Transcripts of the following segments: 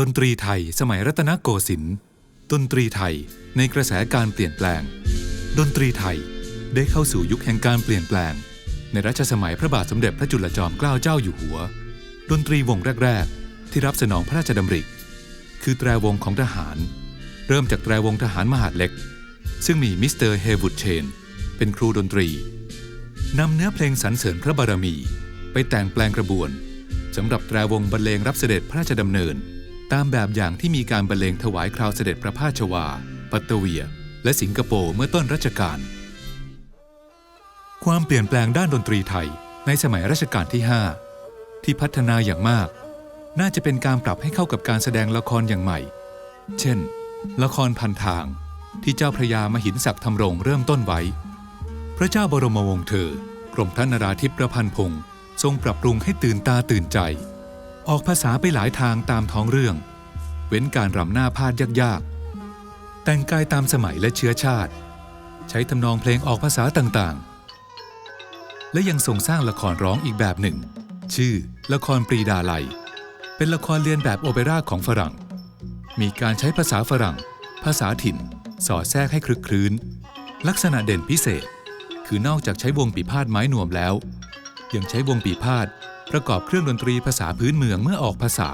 ดนตรีไทยสมัยรัตนโกสินทร์ดนตรีไทยในกระแสการเปลี่ยนแปลง ดนตรีไทยได้เข้าสู่ยุคแห่งการเปลี่ยนแปลง ในรัชสมัยพระบาทสมเด็จพระจุลจอมเกล้าเจ้าอยู่หัว ดนตรีวงแรก ๆ ที่รับสนองพระราชดำริ คือแตรวงของทหาร เริ่มจากแตรวงทหารมหาดเล็ก ซึ่งมีมิสเตอร์เฮวูดเชนเป็นครูดนตรีนำเนื้อเพลงสรรเสริญพระบารมี ไปแต่งแปลงกระบวนสำหรับแตรวงบรรเลงรับเสด็จพระราชดำเนิน ตามแบบอย่างที่มีการบรรเลงถวายคราวเสด็จพระพาชวา ปัตตเวีย และสิงคโปร์เมื่อต้นรัชกาล ความเปลี่ยนแปลงด้านดนตรีไทยในสมัยรัชกาลที่ 5 ที่พัฒนาอย่างมาก น่าจะเป็นการปรับให้เข้ากับการแสดงละครอย่างใหม่ เช่น ละครพันทางที่เจ้าพระยามหินศักดิ์ธรรมรงค์เริ่มต้นไว้ พระเจ้าบรมวงศ์เธอ กรมพระนราธิปประพันธ์พงศ์ทรงปรับปรุงให้ตื่นตาตื่นใจ ออกภาษาไปหลายทางตามท้องเรื่อง เว้นการรำหน้าพาดยากๆ แต่งกายตามสมัยและเชื้อชาติ ใช้ทำนองเพลงออกภาษาต่างๆ และยังทรงสร้างละครร้องอีกแบบหนึ่ง ชื่อละครปรีดาไลเป็นละครเรียนแบบโอเปร่าของฝรั่ง มีการใช้ภาษาฝรั่ง ภาษาถิ่น สอดแทรกให้คลึกคลื้น ลักษณะเด่นพิเศษ คือนอกจากใช้วงปีพาดไม้หนวมแล้ว ยังใช้วงปีพาด ประกอบเครื่องดนตรีภาษาพื้นเมืองเมื่อออกภาษา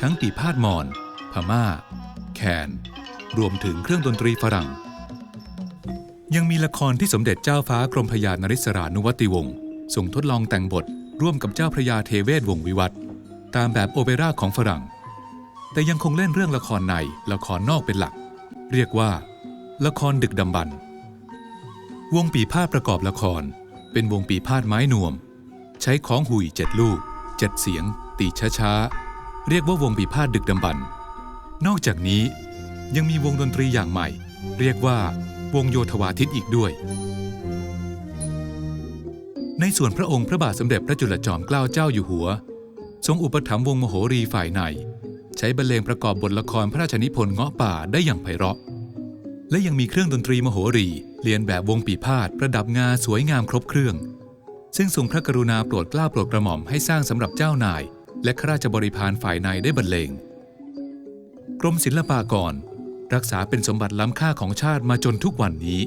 ทั้งปีพาดมอญพม่า แคน รวมถึงเครื่องดนตรีฝรั่ง ยังมีละครที่สมเด็จเจ้าฟ้ากรมพยานริศรานุวัติวงศ์ทรงทดลองแต่งบทร่วมกับเจ้าพระยาเทเวศวงศ์วิวัฒน์ตามแบบโอเปร่าของฝรั่ง แต่ยังคงเล่นเรื่องละครในละครนอกเป็นหลัก เรียกว่า ละครดึกดำบรรวงปีพาดประกอบละคร เป็นวงปีพาดไม้นวม ใช้ของหุยเจ็ดลูกเจ็ดเสียง ตีช้าๆ เรียกว่าวงปีพาดดึกดำบรรนอกจากนี้ยังมีวงดนตรีอย่างใหม่ เรียกว่าวงโยธวาทิตอีกด้วย ในส่วนพระองค์พระบาทสมเด็จพระจุลจอมเกล้าเจ้าอยู่หัว ทรงอุปถัมภ์วงมโหรีฝ่ายใน ใช้บรรเลงประกอบบทละครพระราชนิพนธ์เงาะป่าได้อย่างไพเราะ และยังมีเครื่องดนตรีมโหรีเรียนแบบวงปีพาดประดับงาสวยงามครบเครื่อง ซึ่งทรงพระกรุณาโปรดกล้าโปรดกระหม่อมให้สร้างสำหรับเจ้านาย และข้าราชบริพารฝ่ายในได้บรรเลงกรมศิลปากร รักษาเป็นสมบัติล้ำค่าของชาติมาจนทุกวันนี้